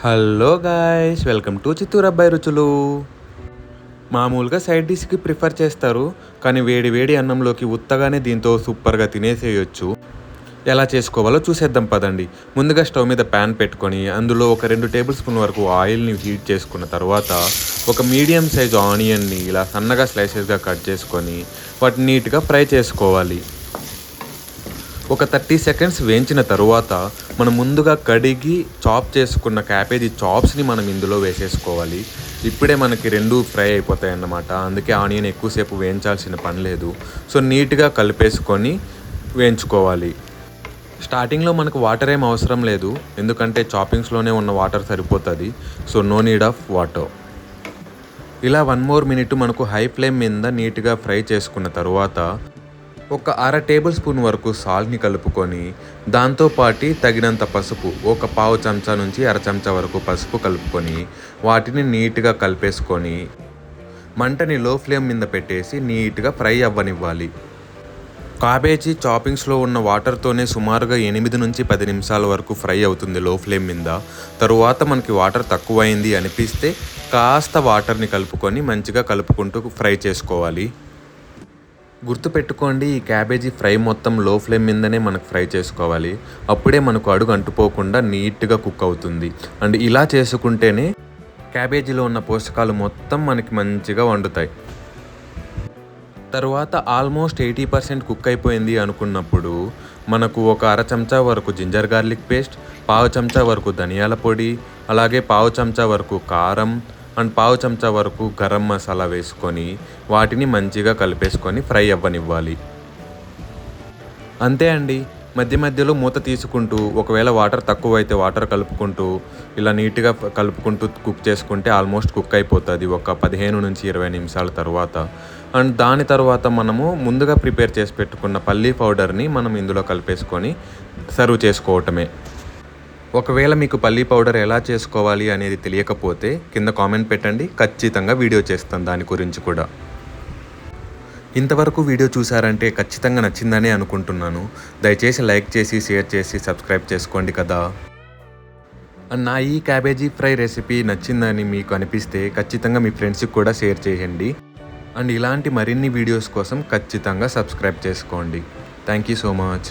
Hello guys welcome to Chittoor అబ్బాయి రుచులు మామూలుగా సైడ్ డిష్కి ప్రిఫర్ చేస్తారు కానీ వేడి వేడి అన్నంలోకి ఉత్తగానే దీంతో సూపర్గా తినేసేయచ్చు. ఎలా చేసుకోవాలో చూసేద్దాం పదండి. ముందుగా స్టవ్ మీద ప్యాన్ పెట్టుకొని అందులో ఒక రెండు టేబుల్ స్పూన్ వరకు ఆయిల్ని హీట్ చేసుకున్న తర్వాత ఒక మీడియం సైజ్ ఆనియన్ని ఇలా సన్నగా స్లైసెస్గా కట్ చేసుకొని వాటిని నీట్గా ఫ్రై చేసుకోవాలి. ఒక థర్టీ సెకండ్స్ వేయించిన తరువాత మనం ముందుగా కడిగి చాప్ చేసుకున్న క్యాబేజీ చాప్స్ని మనం ఇందులో వేసేసుకోవాలి. ఇప్పుడే మనకి రెండు ఫ్రై అయిపోతాయి అన్నమాట అందుకే ఆనియన్ ఎక్కువసేపు వేయించాల్సిన పని లేదు. సో నీట్గా కలిపేసుకొని వేయించుకోవాలి. స్టార్టింగ్లో మనకు వాటర్ ఏం అవసరం లేదు. ఎందుకంటే చాపింగ్స్లోనే ఉన్న వాటర్ సరిపోతుంది. So no need of water. ఇలా వన్ మోర్ మినిట్ మనకు హై ఫ్లేమ్ మీద నీట్గా ఫ్రై చేసుకున్న తర్వాత ఒక అర టేబుల్ స్పూన్ వరకు సాల్ట్ని కలుపుకొని దాంతోపాటి తగినంత పసుపు ఒక పావు చెంచా నుంచి అర చెంచా వరకు పసుపు కలుపుకొని వాటిని నీట్గా కలిపేసుకొని మంటని లో ఫ్లేమ్ మీద పెట్టేసి నీట్గా ఫ్రై అవ్వనివ్వాలి. కాబేజీ చాపింగ్స్లో ఉన్న వాటర్తోనే సుమారుగా ఎనిమిది నుంచి పది నిమిషాల వరకు ఫ్రై అవుతుంది లో ఫ్లేమ్ మీద. తరువాత మనకి వాటర్ తక్కువైంది అనిపిస్తే కాస్త వాటర్ని కలుపుకొని మంచిగా కలుపుకుంటూ ఫ్రై చేసుకోవాలి. గుర్తుపెట్టుకోండి ఈ క్యాబేజీ ఫ్రై మొత్తం లో ఫ్లేమ్ మీదనే మనకు ఫ్రై చేసుకోవాలి. అప్పుడే మనకు అడుగు అంటుపోకుండా నీట్గా కుక్ అవుతుంది. అండ్ ఇలా చేసుకుంటేనే క్యాబేజీలో ఉన్న పోషకాలు మొత్తం మనకి మంచిగా వండుతాయి. తర్వాత ఆల్మోస్ట్ ఎయిటీ పర్సెంట్ కుక్ అయిపోయింది అనుకున్నప్పుడు మనకు ఒక అర చెంచా వరకు జింజర్ గార్లిక్ పేస్ట్ పావు చెంచా వరకు ధనియాల పొడి అలాగే పావు చెంచా వరకు కారం అండ్ పావు చెంచా వరకు గరం మసాలా వేసుకొని వాటిని మంచిగా కలిపేసుకొని ఫ్రై అవ్వనివ్వాలి. అంతే అండి. మధ్య మధ్యలో మూత తీసుకుంటూ ఒకవేళ వాటర్ తక్కువ అయితే వాటర్ కలుపుకుంటూ ఇలా నీట్గా కలుపుకుంటూ కుక్ చేసుకుంటే ఆల్మోస్ట్ కుక్ అయిపోతుంది ఒక పదిహేను నుంచి ఇరవై నిమిషాల తర్వాత. అండ్ దాని తర్వాత మనము ముందుగా ప్రిపేర్ చేసి పెట్టుకున్న పల్లీ పౌడర్ని మనం ఇందులో కలిపేసుకొని సర్వ్ చేసుకోవటమే. ఒకవేళ మీకు పల్లీ పౌడర్ ఎలా చేసుకోవాలి అనేది తెలియకపోతే కింద కామెంట్ పెట్టండి. ఖచ్చితంగా వీడియో చేస్తాను దాని గురించి కూడా. ఇంతవరకు వీడియో చూసారంటే ఖచ్చితంగా నచ్చిందనే అనుకుంటున్నాను. దయచేసి లైక్ చేసి షేర్ చేసి సబ్స్క్రైబ్ చేసుకోండి కదా. నా ఈ క్యాబేజీ ఫ్రై రెసిపీ నచ్చిందని మీకు అనిపిస్తే ఖచ్చితంగా మీ ఫ్రెండ్స్కి కూడా షేర్ చేయండి. అండ్ ఇలాంటి మరిన్ని వీడియోస్ కోసం ఖచ్చితంగా సబ్స్క్రైబ్ చేసుకోండి. Thank you so much.